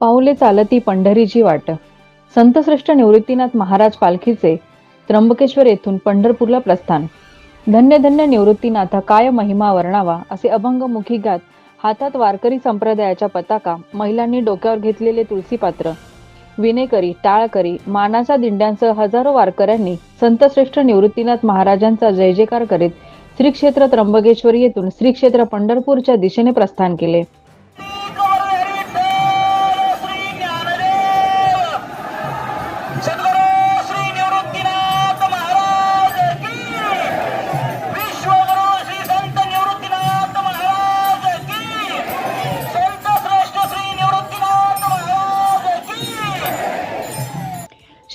पाऊले चालती पंढरीची वाट. संतश्रेष्ठ निवृत्तीनाथ महाराज पालखीचे त्र्यंबकेश्वर येथून पंढरपूरला प्रस्थान. धन्य धन्य निवृत्तीनाथा काय महिमा वर्णावा असे अभंगमुखी गात हातात वारकरी संप्रदायाच्या पताका महिलांनी डोक्यावर घेतलेले तुलसीपात्र. विनेकरी टाळकरी मानाच्या दिंड्यांसह हजारो वारकऱ्यांनी संतश्रेष्ठ निवृत्तीनाथ महाराजांचा जय जयकार करीत श्रीक्षेत्र त्र्यंबकेश्वर येथून श्रीक्षेत्र पंढरपूरच्या दिशेने प्रस्थान केले.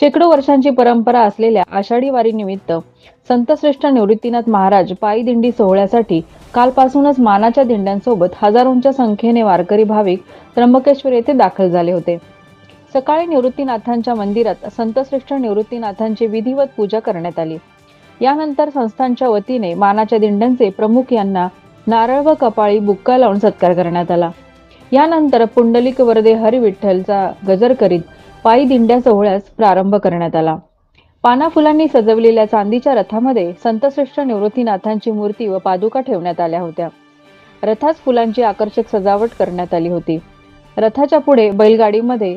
शेकडो वर्षांची परंपरा असलेल्या आषाढी वारीनिमित्त संतश्रेष्ठ निवृत्तीनाथ महाराज पायी दिंडी सोहळ्यासाठी कालपासूनच मानाच्या दिंड्यांसोबत हजारोंच्या संख्येने वारकरी भाविक त्र्यंबकेश्वर येथे दाखल झाले होते. सकाळी निवृत्तीनाथांच्या मंदिरात संतश्रेष्ठ निवृत्तीनाथांची विधिवत पूजा करण्यात आली. यानंतर संस्थांच्या वतीने मानाच्या दिंड्यांचे प्रमुख यांना नारळ व कपाळी बुक्का लावून सत्कार करण्यात आला. यानंतर पुंडलिक वरदे हरिविठ्ठलचा गजर करीत पायी दिंड्या सोहळ्यास प्रारंभ करण्यात आला. पाना फुलांनी सजवलेल्या चांदीच्या रथामध्ये संतश्रेष्ठ निवृत्तीनाथांची मूर्ती व पादुका ठेवण्यात आल्या होत्या. रथास फुलांची आकर्षक सजावट करण्यात आली होती. रथाच्या पुढे बैलगाडीमध्ये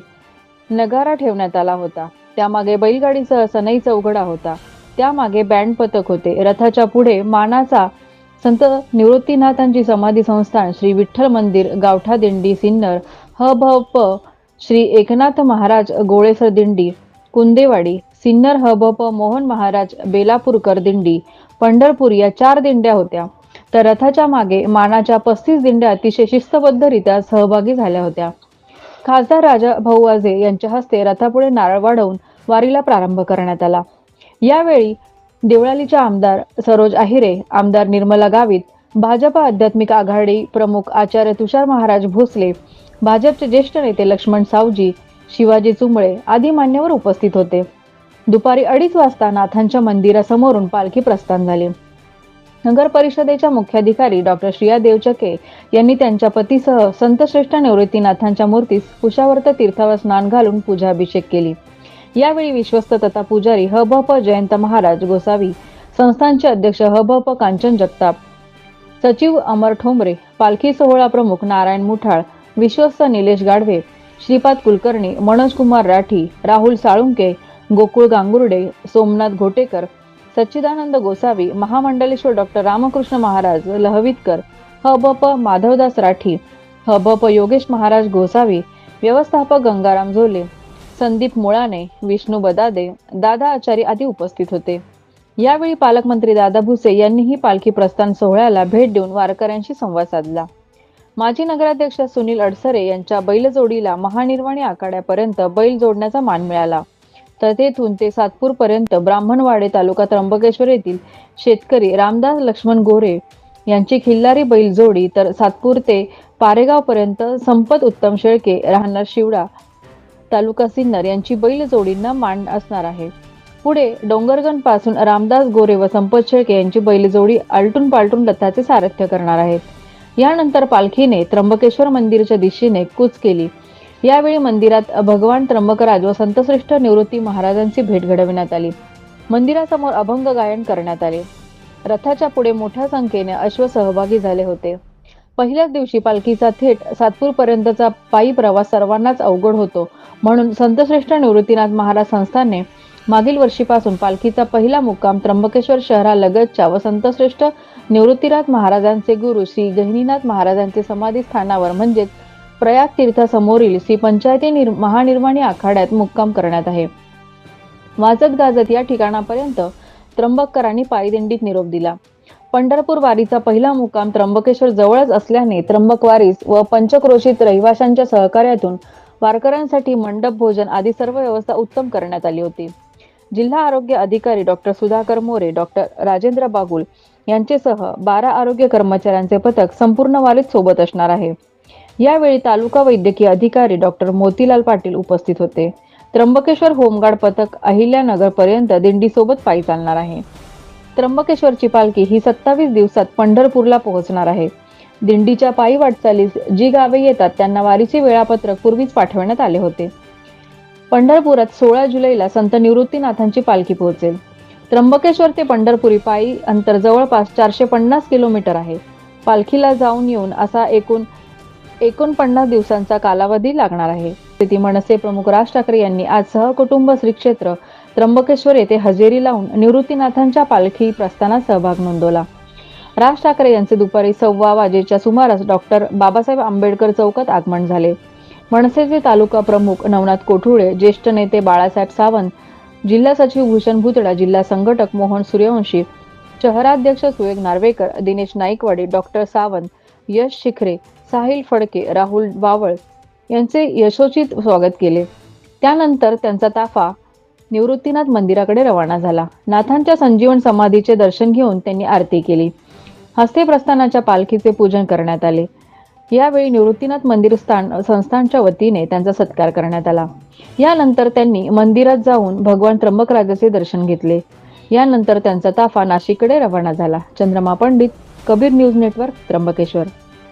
नगारा ठेवण्यात आला होता. त्यामागे बैलगाडीसह सनई चौघडा होता. त्यामागे बँड पथक होते. रथाच्या पुढे मानाचा संत निवृत्तीनाथांची समाधी संस्थान श्री विठ्ठल मंदिर गावठा दिंडी सिन्नर ह भ प श्री एकनाथ महाराज गोळेसर दिंडी कुंदेवाडी सिन्नर ह भ प मोहन महाराज बेलापूरकर दिंडी पंढरपूर या चार दिंड्या होत्या. तर रथाच्या मागे मानाच्या पस्तीस दिंड्या अतिशय शिस्तबद्धरित्या सहभागी झाल्या होत्या. खासदार राजा भाऊ आजे यांच्या हस्ते रथापुढे नारळ वाढवून वारीला प्रारंभ करण्यात आला. यावेळी देवळालीच्या आमदार सरोज आहिरे आमदार निर्मला गावित भाजपा आध्यात्मिक आघाडी प्रमुख आचार्य तुषार महाराज भोसले भाजपचे ज्येष्ठ नेते लक्ष्मण सावजी शिवाजी चुंबळे आदी मान्यवर उपस्थित होते. दुपारी अडीच वाजता नाथांच्या मंदिरासमोरून पालखी प्रस्थान झाली. नगर परिषदेच्या मुख्याधिकारी डॉक्टर श्रिया देवचके यांनी त्यांच्या पतीसह संतश्रेष्ठ निवृत्तीनाथांच्या मूर्तीस कुशावर्त तीर्थावर स्नान घालून पूजाभिषेक केली. यावेळी विश्वस्त तथा पुजारी ह भ प जयंत महाराज गोसावी संस्थानचे अध्यक्ष ह भ प कांचन जगताप सचिव अमर ठोंबरे पालखी सोहळा प्रमुख नारायण मुठाळ विश्वस्त निलेश गाढवे श्रीपाद कुलकर्णी मनोज कुमार राठी राहुल साळुंके गोकुळ गांगुर्डे सोमनाथ घोटेकर सच्चिदानंद गोसावी महामंडलेश्वर डॉक्टर रामकृष्ण महाराज लहवीतकर ह ब प माधवदास राठी ह ब प योगेश महाराज गोसावी व्यवस्थापक गंगाराम झोले संदीप मुळाने विष्णू बदादे दादा आचारी आदी उपस्थित होते. यावेळी पालकमंत्री दादा भुसे यांनीही पालखी प्रस्थान सोहळ्याला भेट देऊन वारकऱ्यांशी संवाद साधला. माजी नगराध्यक्ष सुनील अडसरे यांच्या बैलजोडीला महानिर्वाणी आखाड्यापर्यंत बैल जोडण्याचा मान मिळाला. तर तेथून ते सातपूरपर्यंत ब्राह्मणवाडे तालुका त्र्यंबकेश्वर येथील शेतकरी रामदास लक्ष्मण गोरे यांची खिल्लारी बैल जोडी तर सातपूर ते पारेगाव पर्यंत संपत उत्तम शेळके राहणार शिवडा तालुका सिन्नर यांची बैल जोडींना मान असणार आहे. पुढे डोंगरगणपासून रामदास गोरे व संपत शेळके यांची बैलजोडी आलटून पालटून रथाचे सारथ्य करणार आहेत. यानंतर पालखीने त्र्यंबकेश्वर मंदिरच्या दिशेने कूच केली. यावेळी मंदिरात भगवान त्र्यंबकराज व संतश्रेष्ठ निवृत्ती महाराजांची भेट घडविण्यात आली. मंदिरासमोर अभंग गायन करण्यात आले. रथाच्या पुढे मोठ्या संख्येने अश्व सहभागी झाले होते. पहिल्याच दिवशी पालखीचा थेट सातपूर पर्यंतचा पायी प्रवास सर्वांनाच अवघड होतो. म्हणून संतश्रेष्ठ निवृत्तीनाथ महाराज संस्थानने मागील वर्षीपासून पालखीचा पहिला मुक्काम त्र्यंबकेश्वर शहरालगतच्या व संतश्रेष्ठ निवृत्तीनाथ महाराजांचे गुरु श्री गहिनीनाथ महाराजांचे समाधी स्थानावर म्हणजेच प्रयाग तीर्थासमोरील श्री पंचायती निर् महानिर्वाणी आखाड्यात मुक्काम करण्यात आहे. वाजत गाजत या ठिकाणापर्यंत त्र्यंबककरांनी पायदिंडीत निरोप दिला. पंढरपूर वारीचा पहिला मुक्काम त्र्यंबकेश्वर जवळच असल्याने त्र्यंबक वारीस व पंचक्रोशीत रहिवाशांच्या सहकार्यातून वारकऱ्यांसाठी मंडप भोजन आदी सर्व व्यवस्था उत्तम करण्यात आली होती. जिल्हा आरोग्य अधिकारी डॉक्टर सुधाकर मोरे डॉक्टर राजेंद्र बागुल यांचेसह बारा आरोग्य कर्मचाऱ्यांचे पथक संपूर्ण वारीत सोबत असणार आहे. यावेळी तालुका वैद्यकीय अधिकारी डॉक्टर मोतीलाल पाटील उपस्थित होते. त्र्यंबकेश्वर होमगार्ड पथक अहिल्यानगर पर्यंत दिंडीसोबत पायी चालणार आहे. त्र्यंबकेश्वरची पालखी ही सत्तावीस दिवसात पंढरपूरला पोहोचणार आहे. दिंडीच्या पायी वाटचालीस जी गावे येतात त्यांना वारीचे वेळापत्रक पूर्वीच पाठवण्यात आले होते. पंढरपुरात सोळा जुलैला संत निवृत्तीनाथांची पालखी पोहोचेल. त्र्यंबकेश्वर ते पंढरपुरी पायी अंतर जवळपास चारशे पन्नास किलोमीटर आहे. पालखीला जाऊन येऊन असा एकूण एकोणपन्नास दिवसांचा कालावधी लागणार आहे. स्थिती मनसे प्रमुख राज ठाकरे यांनी आज सहकुटुंब श्री क्षेत्र त्र्यंबकेश्वर येथे हजेरी लावून निवृत्तीनाथांच्या पालखी प्रस्थानात सहभाग नोंदवला. राज ठाकरे यांचे दुपारी सव्वा वाजेच्या सुमारास डॉक्टर बाबासाहेब आंबेडकर चौकात आगमन झाले. मनसेचे तालुका प्रमुख नवनाथ कोठुळे ज्येष्ठ नेते बाळासाहेब सावंत जिल्हा सचिव भूषण भुतडा जिल्हा संघटक मोहन सूर्यवंशी शहराध्यक्ष सुवेग नार्वेकर दिनेश नाईकवाडे डॉक्टर सावंत यश शिखरे साहिल फडके राहुल बावळ यांचे यशोचित स्वागत केले. त्यानंतर त्यांचा ताफा निवृत्तीनाथ मंदिराकडे रवाना झाला. नाथांच्या संजीवन समाधीचे दर्शन घेऊन त्यांनी आरती केली. हस्ते प्रस्थानाच्या पालखीचे पूजन करण्यात आले. यावेळी निवृत्तीनाथ मंदिर स्थान संस्थानच्या वतीने त्यांचा सत्कार करण्यात आला. यानंतर त्यांनी मंदिरात जाऊन भगवान त्र्यंबकराजाचे दर्शन घेतले. यानंतर त्यांचा ताफा नाशिककडे रवाना झाला. Chandrama Pandit Kabir news network Trimbakeshwar.